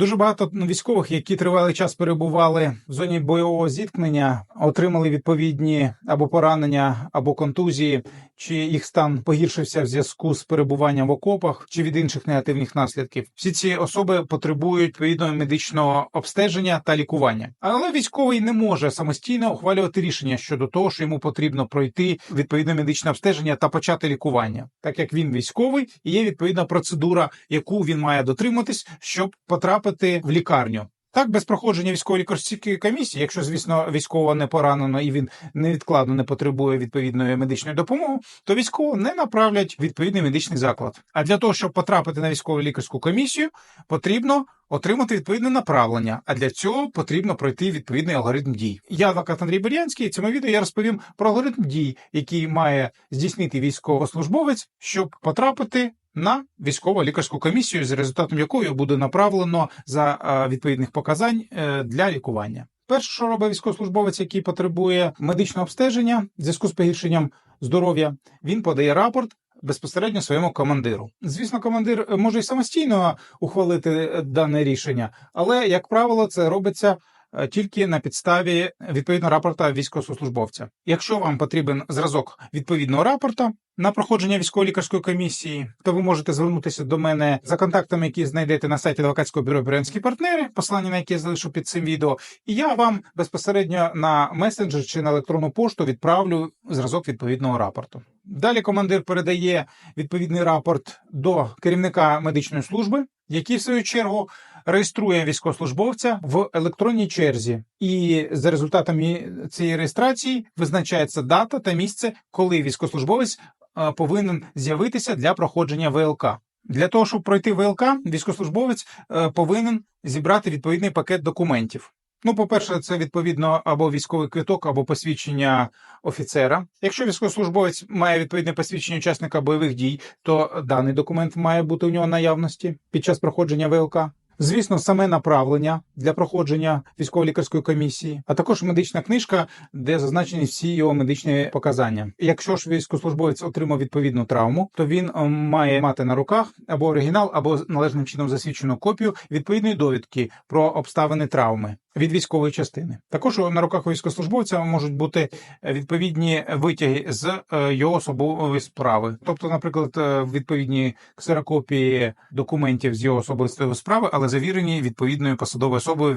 Дуже багато військових, які тривалий час перебували в зоні бойового зіткнення, отримали відповідні або поранення, або контузії, чи їх стан погіршився в зв'язку з перебуванням в окопах, чи від інших негативних наслідків. Всі ці особи потребують відповідного медичного обстеження та лікування. Але військовий не може самостійно ухвалювати рішення щодо того, що йому потрібно пройти відповідне медичне обстеження та почати лікування, так як він військовий і є відповідна процедура, яку він має дотриматись, щоб потрапити в лікарню. Так, без проходження військової лікарської комісії, якщо, звісно, військово не поранено і він невідкладно не потребує відповідної медичної допомоги, то військово не направлять відповідний медичний заклад. А для того, щоб потрапити на військову лікарську комісію, потрібно отримати відповідне направлення. А для цього потрібно пройти відповідний алгоритм дій. Я адвокат Андрій Бурянський. цьому відео я розповім про алгоритм дій, який має здійснити військовослужбовець, щоб потрапити на військово лікарську комісію, з результатом якої буде направлено за е, відповідних показань е, для лікування. Перше, що робить військовослужбовець, який потребує медичного обстеження в зв'язку з погіршенням здоров'я, він подає рапорт безпосередньо своєму командиру. Звісно, командир може й самостійно ухвалити е, дане рішення, але як правило, це робиться. Е, Тільки на підставі відповідного рапорта військовослужбовця. Якщо вам потрібен зразок відповідного рапорта на проходження військово-лікарської комісії, то ви можете звернутися до мене за контактами, які знайдете на сайті адвокатського бюро «Брянські партнери, посилання на які я залишу під цим відео, і я вам безпосередньо на месенджер чи на електронну пошту відправлю зразок відповідного рапорту. Далі командир передає відповідний рапорт до керівника медичної служби, який в свою чергу реєструє військовослужбовця в електронній черзі, і за результатами цієї реєстрації визначається дата та місце, коли військовослужбовець е, повинен з'явитися для проходження ВЛК. Для того щоб пройти ВЛК, військовослужбовець е, повинен зібрати відповідний пакет документів. Ну, по-перше, це відповідно або військовий квиток, або посвідчення офіцера. Якщо військовослужбовець має відповідне посвідчення учасника бойових дій, то даний документ має бути у нього наявності під час проходження ВЛК. Звісно, саме направлення для проходження військово-лікарської комісії, а також медична книжка, де зазначені всі його медичні показання. Якщо ж військовослужбовець отримав відповідну травму, то він має мати на руках або оригінал, або належним чином засвідчену копію відповідної довідки про обставини травми. Від військової частини також на руках військовослужбовця можуть бути відповідні витяги з е, його особової справи, тобто, наприклад, е, відповідні ксерокопії документів з його особистої справи, але завірені відповідною посадовою особою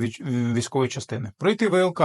військової частини. Пройти ВЛК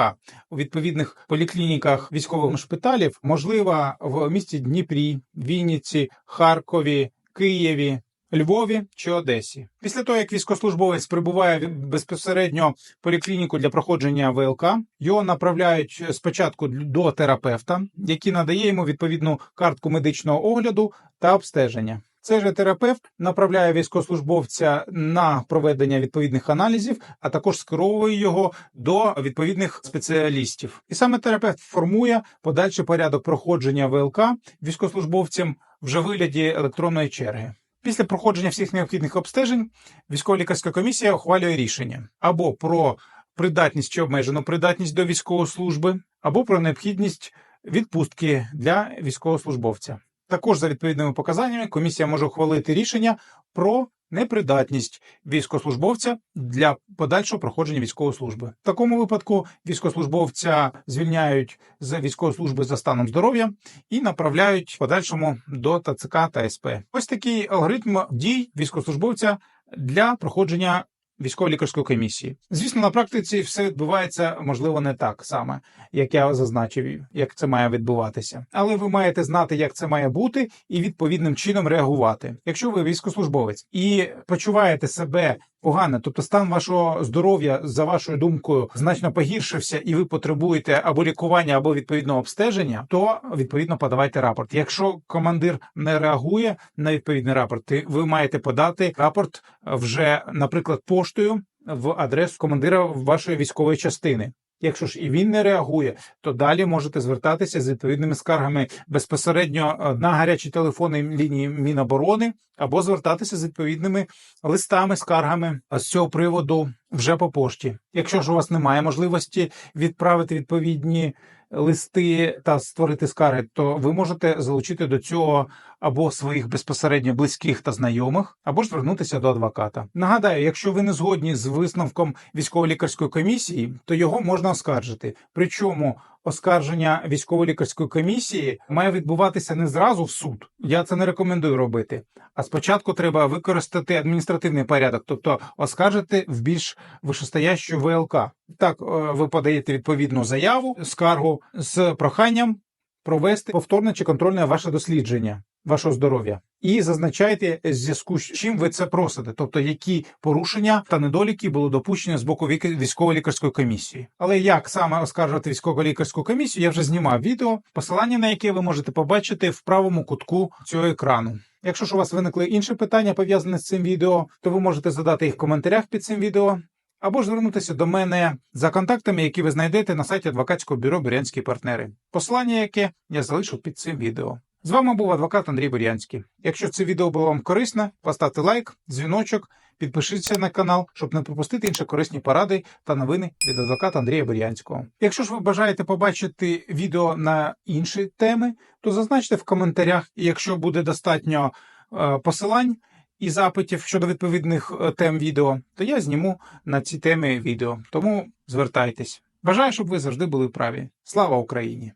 у відповідних поліклініках військових шпиталів можливо в місті Дніпрі, Вінниці, Харкові, Києві. Львові чи Одесі. Після того, як військовослужбовець прибуває безпосередньо в поліклініку для проходження ВЛК, його направляють спочатку до терапевта, який надає йому відповідну картку медичного огляду та обстеження. Цей же терапевт направляє військовослужбовця на проведення відповідних аналізів, а також скеровує його до відповідних спеціалістів. І саме терапевт формує подальший порядок проходження ВЛК військовослужбовцям вже вигляді електронної черги. Після проходження всіх необхідних обстежень військово-лікарська комісія ухвалює рішення або про придатність чи обмежену придатність до військової служби, або про необхідність відпустки для військовослужбовця. Також за відповідними показаннями комісія може ухвалити рішення про непридатність військовослужбовця для подальшого проходження військової служби. В такому випадку військовослужбовця звільняють з військової служби за станом здоров'я і направляють подальшому до ТЦК та СП. Ось такий алгоритм дій військовослужбовця для проходження військово-лікарської комісії. Звісно, на практиці все відбувається можливо не так саме, як я зазначив, як це має відбуватися. Але ви маєте знати, як це має бути, і відповідним чином реагувати. Якщо ви військовослужбовець і почуваєте себе погано, тобто стан вашого здоров'я, за вашою думкою, значно погіршився, і ви потребуєте або лікування, або відповідного обстеження, то відповідно подавайте рапорт. Якщо командир не реагує на відповідний рапорт, ви маєте подати рапорт вже, наприклад, поштою в адресу командира вашої військової частини. Якщо ж і він не реагує, то далі можете звертатися з відповідними скаргами безпосередньо е, на гарячі телефони лінії Міноборони або звертатися з відповідними листами, скаргами з цього приводу вже по пошті. Якщо ж у вас немає можливості відправити відповідні листи та створити скарги, то ви можете залучити до цього або своїх безпосередньо близьких та знайомих, або ж звернутися до адвоката. Нагадаю, якщо ви не згодні з висновком військово-лікарської комісії, то його можна оскаржити. Причому оскарження військово-лікарської комісії має відбуватися не зразу в суд. Я це не рекомендую робити. А спочатку треба використати адміністративний порядок, тобто оскаржити в більш вишестоящу ВЛК. Так, е, ви подаєте відповідну заяву, скаргу з проханням провести повторне чи контрольне ваше дослідження вашого здоров'я і зазначайте в зв'язку з чим ви це просите, тобто які порушення та недоліки були допущені з боку військово-лікарської комісії. Але як саме оскаржувати військово-лікарську комісію, я вже знімав відео, посилання на яке ви можете побачити в правому кутку цього екрану. Якщо ж у вас виникли інші питання пов'язані з цим відео, то ви можете задати їх в коментарях під цим відео. Або ж звернутися до мене за контактами, які ви знайдете на сайті адвокатського бюро Бурянські партнери. Посилання, яке я залишу під цим відео. З вами був адвокат Андрій Бурянський. Якщо це відео було вам корисне, поставте лайк, дзвіночок, підпишіться на канал, щоб не пропустити інші корисні поради та новини від адвоката Андрія Бурянського. Якщо ж ви бажаєте побачити відео на інші теми, то зазначте в коментарях, якщо буде достатньо е, посилань і запитів щодо відповідних е, тем відео, то я зніму на ці теми відео. Тому звертайтесь. Бажаю, щоб ви завжди були праві. Слава Україні!